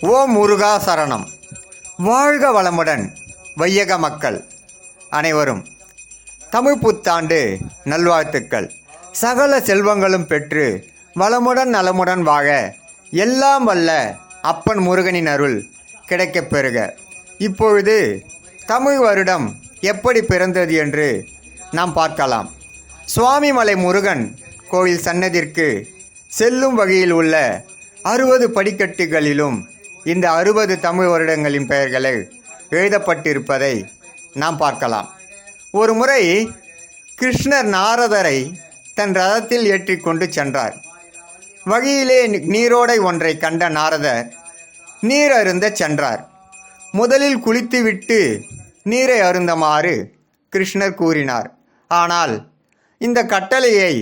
ஓம் முருகா சரணம். வாழ்க வளமுடன் வையக மக்கள் அனைவரும். தமிழ் புத்தாண்டு நல்வாழ்த்துக்கள். சகல செல்வங்களும் பெற்று வளமுடன் நலமுடன் வாழ எல்லாம் வல்ல அப்பன் முருகனின் அருள் கிடைக்கப் பெறுக. இப்பொழுது தமிழ் வருடம் எப்படி பிறந்தது என்று நாம் பார்க்கலாம். சுவாமிமலை முருகன் கோவில் சன்னதிற்கு செல்லும் வகையில் உள்ள அறுபது படிக்கட்டுகளிலும் இந்த அறுபது தமிழ் வருடங்களின் பெயர்களை எழுதப்பட்டிருப்பதை நாம் பார்க்கலாம். ஒரு முறை கிருஷ்ணர் நாரதரை தன் ரதத்தில் ஏற்றிக்கொண்டு சென்றார். வழியிலே நீரோடை ஒன்றை கண்ட நாரதர் நீர் அருந்த சென்றார். முதலில் குளித்துவிட்டு நீரை அருந்தமாறு கிருஷ்ணர் கூறினார். ஆனால் இந்த கட்டளையை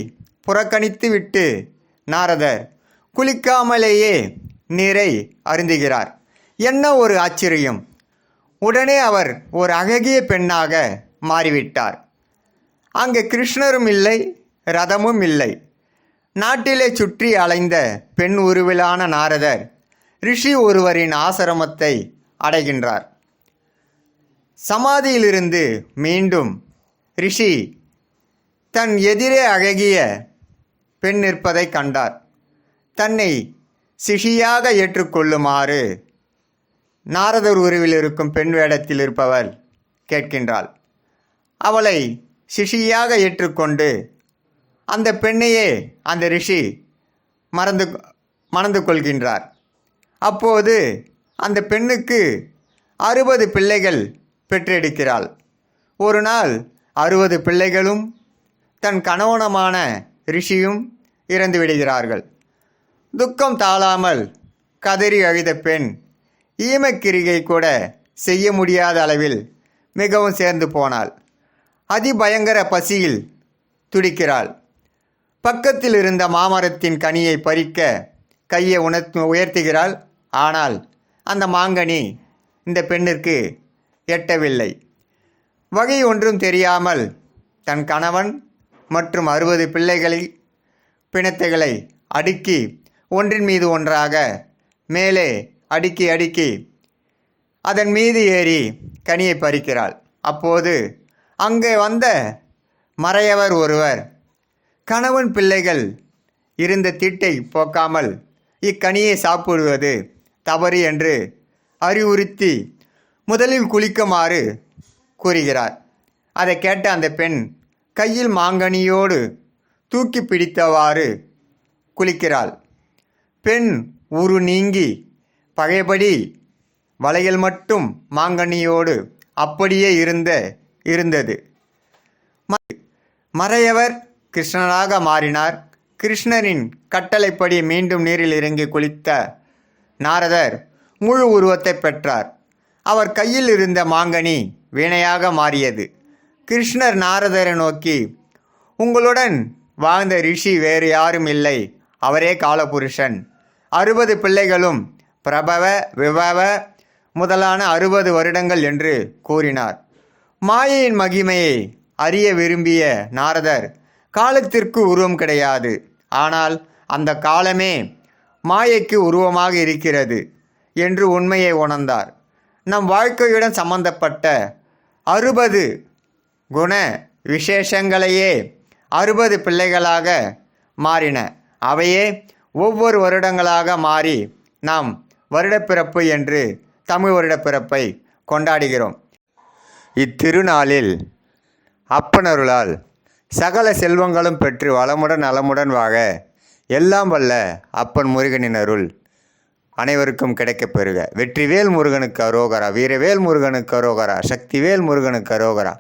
புறக்கணித்துவிட்டு நாரதர் குளிக்காமலேயே நீரை அருந்துகிறார். என்ன ஒரு ஆச்சரியம்? உடனே அவர் ஒரு அழகிய பெண்ணாக மாறிவிட்டார். அங்கே கிருஷ்ணரும் இல்லை ரதமும் இல்லை. நாட்டிலே சுற்றி அலைந்த பெண் உருவிலான நாரதர் ரிஷி ஒருவரின் ஆசிரமத்தை அடைகின்றார். சமாதியிலிருந்து மீண்டும் ரிஷி தன் எதிரே அழகிய பெண் நிற்பதை கண்டார். தன்னை சிஷியாக ஏற்றுக்கொள்ளுமாறு நாரதர் உருவில் இருக்கும் பெண் வேடத்தில் இருப்பவள் கேட்கின்றாள். அவளை சிஷியாக ஏற்றுக்கொண்டு அந்த பெண்ணையே அந்த ரிஷி மறந்து மணந்து கொள்கின்றார். அப்போது அந்த பெண்ணுக்கு அறுபது பிள்ளைகள் பெற்றெடுக்கிறாள். ஒரு நாள் அறுபது பிள்ளைகளும் தன் கணவனமான ரிஷியும் இறந்து விடுகிறார்கள். துக்கம் தாழாமல் கதறி அழுத பெண் ஈமக்கிரிகை கூட செய்ய முடியாத அளவில் மிகவும் சேர்ந்து போனாள். அதிபயங்கர பசியில் துடிக்கிறாள். பக்கத்தில் இருந்த மாமரத்தின் கனியை பறிக்க கையை உணர்த்து உயர்த்துகிறாள். ஆனால் அந்த மாங்கனி இந்த பெண்ணிற்கு எட்டவில்லை. வகை ஒன்றும் தெரியாமல் தன் கணவன் மற்றும் அறுபது பிள்ளைகளில் பிணத்தைகளை அடுக்கி ஒன்றின் மீது ஒன்றாக மேலே அடுக்கி அடுக்கி அதன் மீது ஏறி கனியை பறிக்கிறாள். அப்போது அங்கே வந்த மறையவர் ஒருவர் கணவன் பிள்ளைகள் இருந்த தீட்டை போக்காமல் இக்கனியை சாப்பிடுவது தவறு என்று அறிவுறுத்தி முதலில் குளிக்குமாறு கூறுகிறார். அதை கேட்ட அந்த பெண் கையில் மாங்கனியோடு தூக்கி பிடித்தவாறு குளிக்கிறாள். பெண் உரு நீங்கி பழையபடி வளையல் மட்டும் மாங்கனியோடு அப்படியே இருந்த இருந்தது. மறையவர் கிருஷ்ணனாக மாறினார். கிருஷ்ணரின் கட்டளைப்படி மீண்டும் நீரில் இறங்கி குளித்த நாரதர் முழு உருவத்தை பெற்றார். அவர் கையில் இருந்த மாங்கனி வீணையாக மாறியது. கிருஷ்ணர் நாரதரை நோக்கி உங்களுடன் வாழ்ந்த ரிஷி வேறு யாரும் இல்லை. அவரே காலபுருஷன். அறுபது பிள்ளைகளும் பிரபவ விபவ முதலான அறுபது வருடங்கள் என்று கூறினார். மாயையின் மகிமையை அறிய விரும்பிய நாரதர் காலத்திற்கு உருவம் கிடையாது. ஆனால் அந்த காலமே மாயைக்கு உருவமாக இருக்கிறது என்று உண்மையை உணர்ந்தார். நம் வாழ்க்கையுடன் சம்பந்தப்பட்ட அறுபது குண விசேஷங்களையே அறுபது பிள்ளைகளாக மாறின. அவையே ஒவ்வொரு வருடங்களாக மாறி நாம் வருடப்பிறப்பு என்று தமிழ் வருடப்பிறப்பை கொண்டாடுகிறோம். இத்திருநாளில் அப்பனருளால் சகல செல்வங்களும் பெற்று வளமுடன் நலமுடன் வாக எல்லாம் வல்ல அப்பன் முருகனின் அருள் அனைவருக்கும் கிடைக்கப் பெறுக. வெற்றிவேல் முருகனுக்கு அரோகரா வீரவேல் முருகனுக்கு அரோகரா சக்திவேல் முருகனுக்கு அரோகரா.